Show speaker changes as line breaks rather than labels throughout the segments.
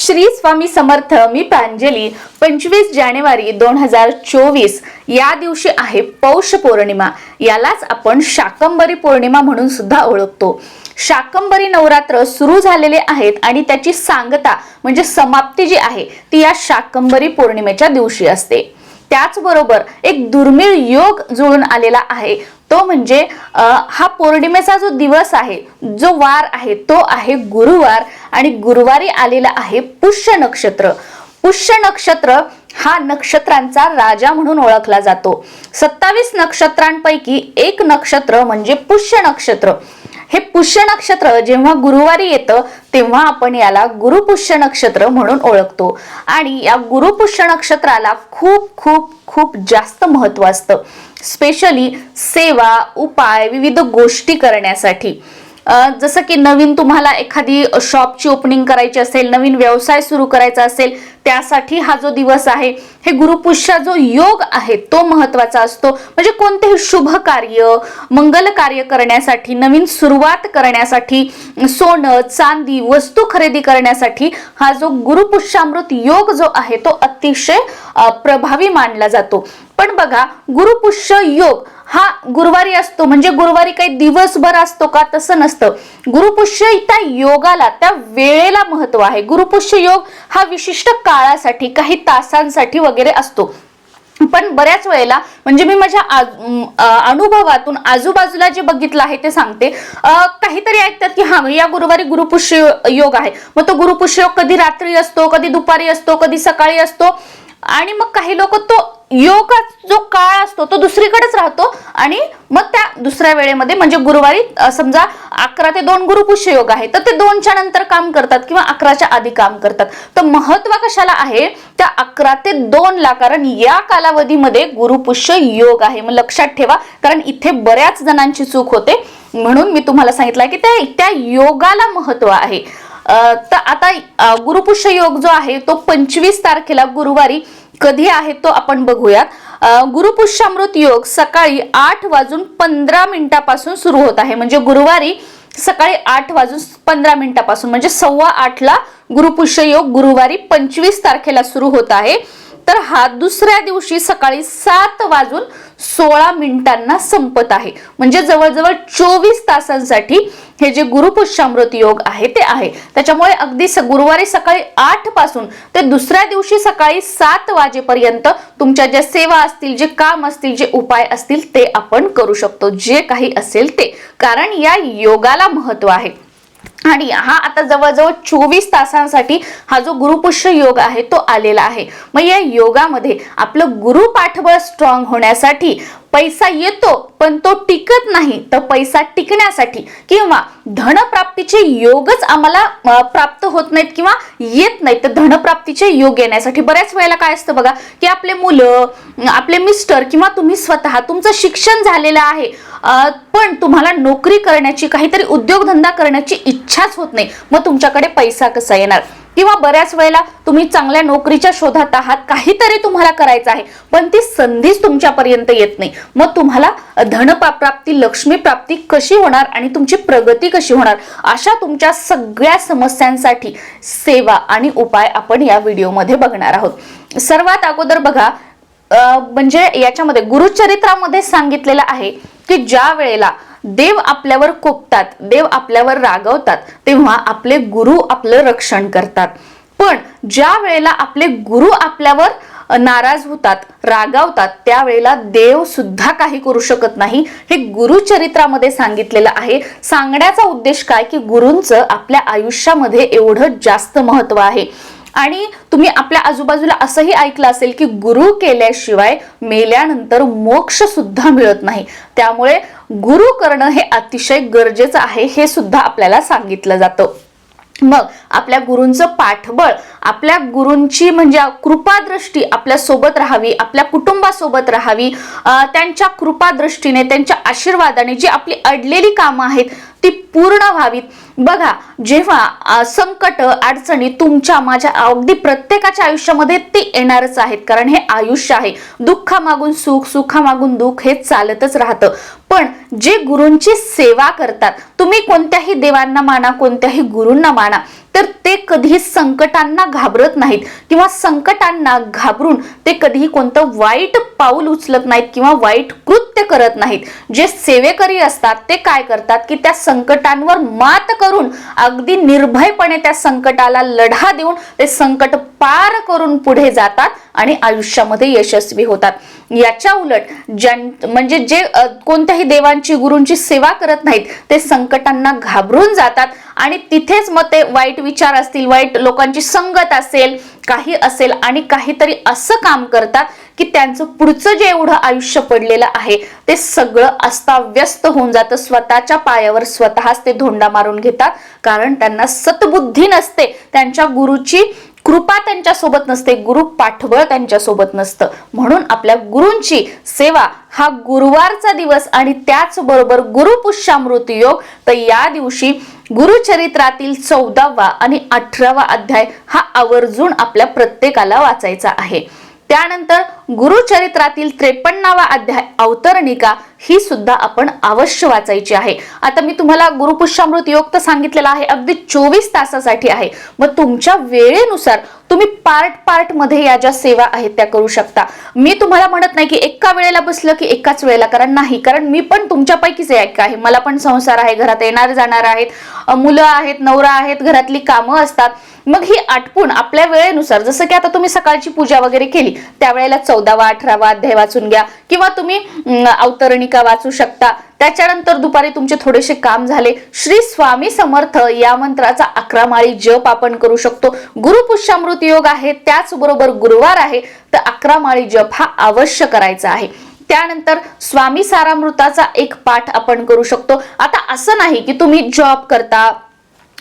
श्री स्वामी समर्थ मी प्रांजली. पंचवीस जानेवारी दोन हजार चोवीस. या दिवशी आहे पौष पौर्णिमा. यालाच आपण शाकंबरी पौर्णिमा म्हणून सुद्धा ओळखतो. शाकंबरी नवरात्र सुरू झालेले आहेत आणि त्याची सांगता म्हणजे समाप्ती जी आहे ती या शाकंबरी पौर्णिमेच्या दिवशी असते. त्याचबरोबर एक दुर्मिळ योग जुळून आलेला आहे. तो म्हणजे हा पौर्णिमेचा जो दिवस आहे जो वार आहे तो आहे गुरुवार. आणि गुरुवारी आलेला आहे पुष्य नक्षत्र. पुष्य नक्षत्र हा नक्षत्रांचा राजा म्हणून ओळखला जातो. सत्तावीस नक्षत्रांपैकी एक नक्षत्र म्हणजे पुष्य नक्षत्र. हे पुष्य नक्षत्र जेव्हा गुरुवारी येतं तेव्हा आपण याला गुरुपुष्य नक्षत्र म्हणून ओळखतो. आणि या गुरुपुष्य नक्षत्राला खूप खूप खूप जास्त महत्त्व असतं. स्पेशली सेवा उपाय विविध गोष्टी करण्यासाठी. जसं की नवीन तुम्हाला एखादी शॉपची ओपनिंग करायची असेल नवीन व्यवसाय सुरू करायचा असेल त्यासाठी हा जो दिवस आहे हे गुरुपुष्य जो योग आहे तो महत्त्वाचा असतो. म्हणजे कोणतेही शुभ कार्य मंगल कार्य करण्यासाठी नवीन सुरुवात करण्यासाठी सोनं चांदी वस्तू खरेदी करण्यासाठी हा जो गुरुपुष्यामृत योग जो आहे तो अतिशय प्रभावी मानला जातो. पण बघा गुरुपुष्य योग हा गुरुवारी असतो. म्हणजे गुरुवारी काही दिवसभर असतो का? तसं नसतं. गुरुपुष्य त्या योगाला त्या वेळेला महत्त्व आहे. गुरुपुष्य योग हा विशिष्ट काळासाठी काही तासांसाठी वगैरे असतो. पण बऱ्याच वेळेला म्हणजे मी माझ्या आज- अनुभवातून आजूबाजूला जे बघितलं आहे ते सांगते. काहीतरी ऐकतात की हा या गुरुवारी गुरुपुष्य योग आहे. मग तो गुरुपुष्य योग कधी रात्री असतो कधी दुपारी असतो कधी सकाळी असतो? आणि मग काही लोक तो योगा जो काळ असतो तो दुसरीकडेच राहतो आणि मग त्या दुसऱ्या वेळेमध्ये म्हणजे गुरुवारी समजा अकरा ते दोन गुरुपुष्य योग आहे तर ते दोनच्या नंतर काम करतात किंवा अकराच्या आधी काम करतात. तर महत्त्व कशाला आहे? त्या अकरा ते दोन ला कारण या कालावधीमध्ये गुरुपुष्य योग आहे. मग लक्षात ठेवा कारण इथे बऱ्याच जणांची चूक होते. म्हणून मी तुम्हाला सांगितलं की त्या त्या योगाला महत्त्व आहे. तर आता गुरुपुष्य योग जो आहे तो पंचवीस तारखेला गुरुवारी कधी आहे तो आपण बघूयात. गुरुपुष्यामृत योग सकाळी आठ वाजून पंधरा मिनिटापासून सुरू होत आहे. म्हणजे गुरुवारी सकाळी आठ वाजून पंधरा मिनिटापासून म्हणजे सव्वा आठला गुरुपुष्य योग गुरुवारी पंचवीस तारखेला सुरू होत आहे. तर हा दुसऱ्या दिवशी सकाळी सात वाजून सोळा मिनिटांना संपत आहे. म्हणजे जवळजवळ चोवीस तासांसाठी हे जे गुरुपुष्यामृत योग आहे ते आहे. त्याच्यामुळे अगदी गुरुवारी सकाळी आठपासून ते दुसऱ्या दिवशी सकाळी सात वाजेपर्यंत तुमच्या ज्या सेवा असतील जे काम असतील जे उपाय असतील ते आपण करू शकतो. जे काही असेल ते. कारण या योगाला महत्त्व आहे. आणि हा आता जवळजवळ चोवीस तासांसाठी हा जो गुरुपुष्य योग आहे तो आलेला आहे. मग या योगामध्ये आपलं गुरु पाठबळ स्ट्रॉंग होण्यासाठी पैसा येतो पण तो टिकत नाही. तर पैसा टिकण्यासाठी किंवा धनप्राप्तीचे योगच आम्हाला प्राप्त होत नाहीत किंवा येत नाहीत. तर धनप्राप्तीचे योग येण्यासाठी बऱ्याच वेळेला काय असतं बघा की आपले मुलं आपले मिस्टर किंवा तुम्ही स्वतः तुमचं शिक्षण झालेलं आहे पण तुम्हाला नोकरी करण्याची काहीतरी उद्योगधंदा करण्याची इच्छाच होत नाही. मग तुमच्याकडे पैसा कसा येणार? किंवा बऱ्याच वेळेला तुम्ही चांगल्या नोकरीच्या शोधात आहात काहीतरी तुम्हाला करायचं आहे पण ती संधीच तुमच्यापर्यंत येत नाही. मग तुम्हाला धनप्राप्ती लक्ष्मी प्राप्ती कशी होणार आणि तुमची प्रगती कशी होणार? अशा तुमच्या सगळ्या समस्यांसाठी सेवा आणि उपाय आपण या व्हिडिओमध्ये बघणार आहोत. सर्वात अगोदर बघा म्हणजे याच्यामध्ये गुरुचरित्रामध्ये सांगितलेलं आहे की ज्या वेळेला देव आपल्यावर कोपतात देव आपल्यावर रागवतात तेव्हा आपले गुरु आपलं रक्षण करतात. पण ज्या वेळेला आपले गुरु आपल्यावर नाराज होतात रागावतात त्यावेळेला देव सुद्धा काही करू शकत नाही. हे गुरुचरित्रामध्ये सांगितलेलं आहे. सांगण्याचा उद्देश काय? की गुरूंचं आपल्या आयुष्यामध्ये एवढं जास्त महत्त्व आहे. आणि तुम्ही आपल्या आजूबाजूला असंही ऐकलं असेल की गुरु केल्याशिवाय मेल्यानंतर मोक्ष सुद्धा मिळत नाही. त्यामुळे गुरु करणं हे अतिशय गरजेचं आहे हे सुद्धा आपल्याला सांगितलं जातं. मग आपल्या गुरूंचं पाठबळ आपल्या गुरूंची म्हणजे कृपादृष्टी आपल्यासोबत राहावी आपल्या कुटुंबासोबत राहावी त्यांच्या कृपादृष्टीने त्यांच्या आशीर्वादाने जी आपली अडलेली कामं आहेत ती पूर्ण व्हावीत. बघा जेव्हा संकट अडचणी तुमच्या माझ्या अगदी प्रत्येकाच्या आयुष्यामध्ये ते येणारच आहेत. कारण हे आयुष्य आहे. दुःखामागून सुख सुखामागून दुःख हे चालतच राहतं. पण जे गुरूंची सेवा करतात तुम्ही कोणत्याही देवांना माना कोणत्याही गुरूंना माना तर ते कधीही संकटांना घाबरत नाहीत किंवा संकटांना घाबरून ते कधीही कोणतं वाईट पाऊल उचलत नाहीत किंवा वाईट कृत्य करत नाहीत. जे सेवेकरी असतात ते काय करतात की त्या संकटांवर मात करून अगदी निर्भयपणे त्या संकटाला लढा देऊन ते संकट पार करून पुढे जातात आणि आयुष्यामध्ये यशस्वी होतात. याच्या उलट ज्यां म्हणजे जे कोणत्याही देवांची गुरूंची सेवा करत नाहीत ते संकटांना घाबरून जातात. आणि तिथेच मग ते वाईट विचार असतील वाईट लोकांची संगत असेल काही असेल आणि काहीतरी असं काम करतात की त्यांचं पुढचं जे एवढं आयुष्य पडलेलं आहे ते सगळं अस्ताव्यस्त होऊन जातं. स्वतःच्या पायावर स्वतःच ते धोंडा मारून घेतात. कारण त्यांना सतबुद्धी नसते. त्यांच्या गुरुची कृपा त्यांच्यासोबत नसते गुरु पाठबळ त्यांच्यासोबत नसतं. म्हणून आपल्या गुरूंची सेवा हा गुरुवारचा दिवस आणि त्याचबरोबर गुरुपुष्यामृत योग तर या दिवशी गुरुचरित्रातील चौदावा आणि अठरावा अध्याय हा आवर्जून आपल्या प्रत्येकाला वाचायचा आहे. त्यानंतर गुरुचरित्रातील त्रेपन्नावा अध्याय अवतरणिका ही सुद्धा आपण अवश्य वाचायची आहे. आता मी तुम्हाला गुरुपुष्यामृत योग तर सांगितलेला आहे अगदी चोवीस तासासाठी आहे. मग तुमच्या वेळेनुसार तुम्ही पार्ट पार्टमध्ये या ज्या सेवा आहेत त्या करू शकता. मी तुम्हाला म्हणत नाही की एका वेळेला बसलं की एकाच वेळेला कारण नाही. कारण मी पण तुमच्यापैकीच एक आहे. मला पण संसार आहे घरात येणार जाणार आहेत मुलं आहेत नवरा आहेत घरातली कामं असतात. मग ही आटपून आपल्या वेळेनुसार जसं की आता तुम्ही सकाळची पूजा वगैरे केली त्यावेळेला चौदावा अठरावा अध्याय वाचून घ्या. किंवा तुम्ही अवतरणिका वाचू शकता. त्याच्यानंतर दुपारी तुमचे थोडेसे काम झाले. श्री स्वामी समर्थ या मंत्राचा अकरा माळी जप आपण करू शकतो. गुरुपुष्यामृत योग आहे त्याचबरोबर गुरुवार आहे तर अकरा माळी जप हा अवश्य करायचा आहे. त्यानंतर स्वामी सारामृताचा एक पाठ आपण करू शकतो. आता असं नाही की तुम्ही जॉब करता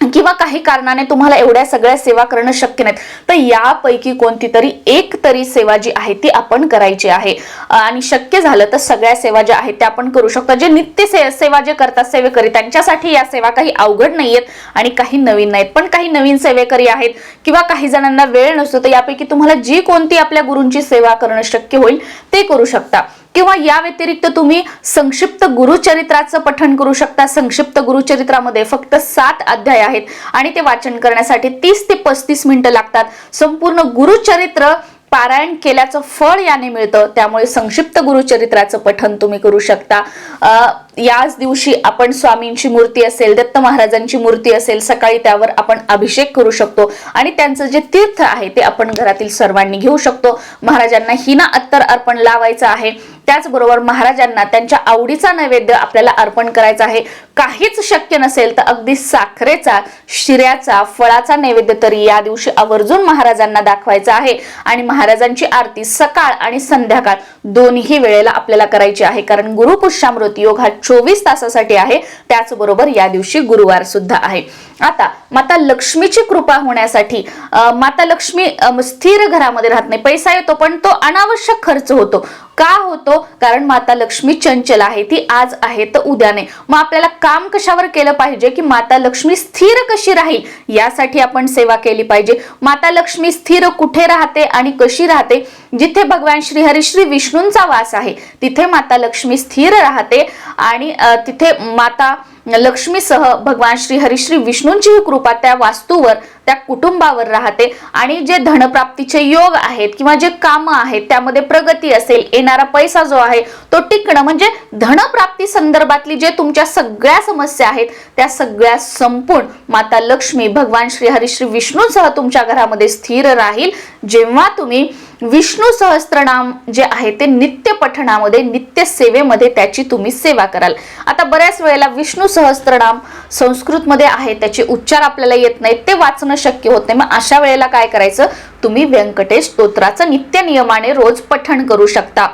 किंवा काही कारणाने तुम्हाला एवढ्या सगळ्या सेवा करणं शक्य नाहीत. तर यापैकी कोणती तरी एक तरी सेवा जी आहे ती आपण करायची आहे. आणि शक्य झालं तर सगळ्या सेवा ज्या आहेत त्या आपण करू शकतो. जे नित्य से सेवा जे करतात सेवेकरी त्यांच्यासाठी या सेवा काही अवघड नाहीयेत आणि काही नवीन नाहीत. पण काही नवीन सेवेकरी आहेत किंवा काही जणांना वेळ नसतो तर यापैकी तुम्हाला जी कोणती आपल्या गुरूंची सेवा करणं शक्य होईल ते करू शकता. किंवा या व्यतिरिक्त तुम्ही संक्षिप्त गुरुचरित्राचं पठण करू शकता. संक्षिप्त गुरुचरित्रामध्ये फक्त सात अध्याय आहेत आणि ते वाचन करण्यासाठी तीस ते पस्तीस मिनिटं लागतात. संपूर्ण गुरुचरित्र पारायण केल्याचं फळ याने मिळतं. त्यामुळे संक्षिप्त गुरुचरित्राचं पठण तुम्ही करू शकता. अं, याच दिवशी आपण स्वामींची मूर्ती असेल दत्त महाराजांची मूर्ती असेल सकाळी त्यावर आपण अभिषेक करू शकतो. आणि त्यांचं जे तीर्थ आहे ते आपण घरातील सर्वांनी घेऊ शकतो. महाराजांना हिना अत्तर अर्पण लावायचं आहे. त्याचबरोबर महाराजांना त्यांच्या आवडीचा नैवेद्य आपल्याला अर्पण करायचा आहे. काहीच शक्य नसेल तर अगदी साखरेचा शिऱ्याचा फळाचा नैवेद्य तरी या दिवशी आवर्जून महाराजांना दाखवायचा आहे. आणि महाराजांची आरती सकाळ आणि संध्याकाळ दोन्ही वेळेला आपल्याला करायची आहे. कारण गुरुपुष्यामृत योग हा चोवीस तासासाठी आहे. त्याचबरोबर या दिवशी गुरुवार सुद्धा आहे. आता माता लक्ष्मीची कृपा होण्यासाठी माता लक्ष्मी अं, स्थिर घरामध्ये राहत नाही. पैसा येतो पण तो अनावश्यक खर्च होतो. का होतो? कारण माता लक्ष्मी चंचल आहे ती आज आहे तर उद्या नाही मग आपल्याला काम कशावर केलं पाहिजे की माता लक्ष्मी स्थिर कशी राहील? यासाठी आपण सेवा केली पाहिजे. माता लक्ष्मी स्थिर कुठे राहते आणि कशी राहते? जिथे भगवान श्री हरी श्री विष्णूंचा वास आहे तिथे माता लक्ष्मी स्थिर राहते आणि तिथे माता लक्ष्मीसह भगवान श्री हरिश्री विष्णूंची कृपा त्या वास्तूवर त्या कुटुंबावर राहते. आणि जे धनप्राप्तीचे योग आहेत किंवा जे कामं आहेत त्यामध्ये प्रगती असेल येणारा पैसा जो आहे तो टिकणं म्हणजे धनप्राप्ती संदर्भातली जे तुमच्या सगळ्या समस्या आहेत त्या सगळ्या संपून माता लक्ष्मी भगवान श्री हरिश्री विष्णूंसह तुमच्या घरामध्ये स्थिर राहील. जेव्हा तुम्ही विष्णू सहस्त्रनाम जे आहे ते नित्य पठणामध्ये नित्य सेवेमध्ये त्याची तुम्ही सेवा कराल. आता बऱ्याच वेळेला विष्णू सहस्त्रनाम संस्कृतमध्ये आहे त्याचे उच्चार आपल्याला येत नाहीत ते वाचणं शक्य होत नाही. मग अशा वेळेला काय करायचं? तुम्ही व्यंकटेश स्तोत्राचं नित्य नियमाने रोज पठण करू शकता.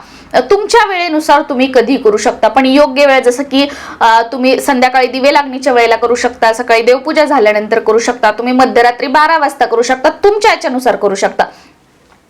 तुमच्या वेळेनुसार तुम्ही कधी करू शकता. पण योग्य वेळ जसं की तुम्ही संध्याकाळी दिवे लागणीच्या वेळेला करू शकता सकाळी देवपूजा झाल्यानंतर करू शकता तुम्ही मध्यरात्री बारा वाजता करू शकता तुमच्या याच्यानुसार करू शकता.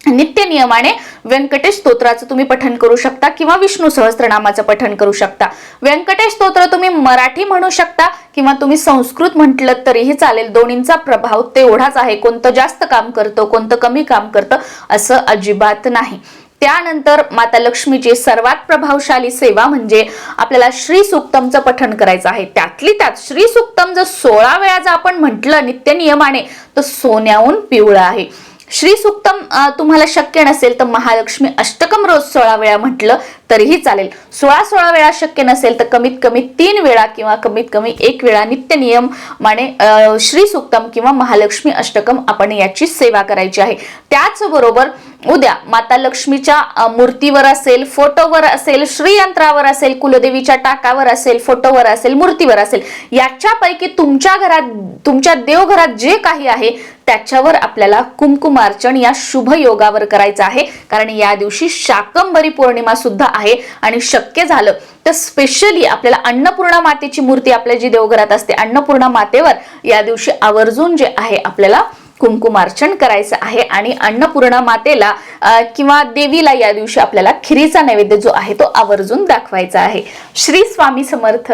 नित्य नियमाने व्यंकटेश स्तोत्राचं तुम्ही पठण करू शकता किंवा विष्णू सहस्त्रनामाचं पठण करू शकता. व्यंकटेश स्तोत्र तुम्ही मराठी म्हणू शकता किंवा तुम्ही संस्कृत म्हटलं तरीही चालेल. दोन्हींचा प्रभाव तेवढाच आहे. कोणतं जास्त काम करतं कोणतं कमी काम करतं असं अजिबात नाही. त्यानंतर माता लक्ष्मीची सर्वात प्रभावशाली सेवा म्हणजे आपल्याला श्री सुक्तमचं पठण करायचं आहे. त्यातली त्यात श्री सुक्तम जर सोळा वेळा जर आपण म्हटलं नित्य नियमाने तर सोन्याहून पिवळं आहे. श्री सुक्तम तुम्हाला शक्य नसेल तर महालक्ष्मी अष्टकम रोज सोळा वेळा म्हटलं तरीही चालेल. सोळा सोळा वेळा शक्य नसेल तर कमीत कमी तीन वेळा किंवा कमीत कमी एक वेळा नित्य नियम माने श्री सुक्तम किंवा महालक्ष्मी अष्टकम आपण याची सेवा करायची आहे. त्याचबरोबर उद्या माता लक्ष्मीच्या मूर्तीवर असेल फोटोवर असेल श्रीयंत्रावर असेल कुलदेवीच्या टाकावर असेल फोटोवर असेल मूर्तीवर असेल याच्यापैकी तुमच्या घरात तुमच्या देवघरात जे काही आहे त्याच्यावर आपल्याला कुंकुमार्चन या शुभ योगावर करायचं आहे. कारण या दिवशी शाकंबरी पौर्णिमा सुद्धा आहे आणि शक्य झालं तर स्पेशली आपल्याला अन्नपूर्णा मातेची मूर्ती आपल्या जी देवघरात असते अन्नपूर्णा मातेवर या दिवशी आवर्जून जे आहे आपल्याला कुंकुमार्चन करायचं आहे. आणि अन्नपूर्णा मातेला किंवा देवीला या दिवशी आपल्याला खिरीचा नैवेद्य जो आहे तो आवर्जून दाखवायचा आहे. श्री स्वामी समर्थ.